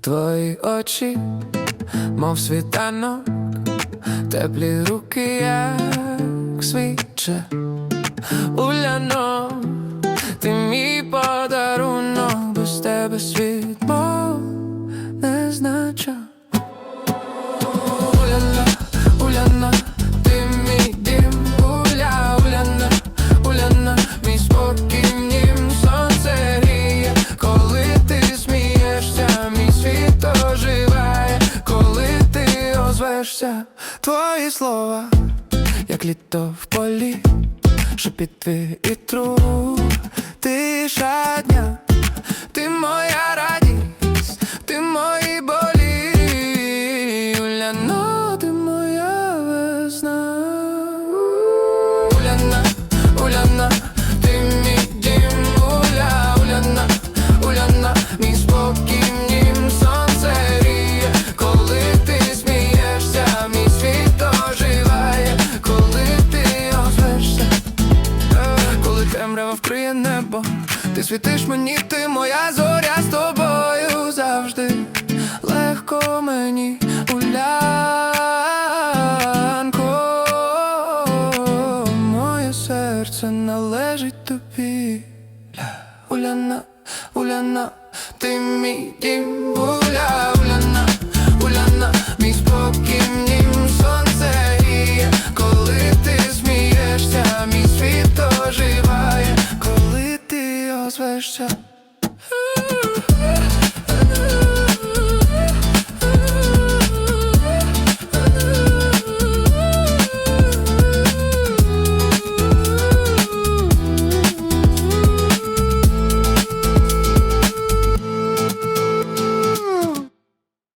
Твої очі, мов світанок, теплі руки, як свіче Уляна, Уляна, ти мій дім, Уля, Уляна, Уляна, мій спокій, сонце гріє, коли ти смієшся, мій світ оживає, коли ти озвешся, твої слова, як літо в полі, шепіт вітру, тиша дня, ти моя радість, ти мої болі, Уляно, темрява вкриє небо, ти світиш мені, ти моя зоря з тобою завжди. Легко мені улянко, моє серце належить тобі. Уляна, Уляна, ти мій дім, Уля, Уляна, світ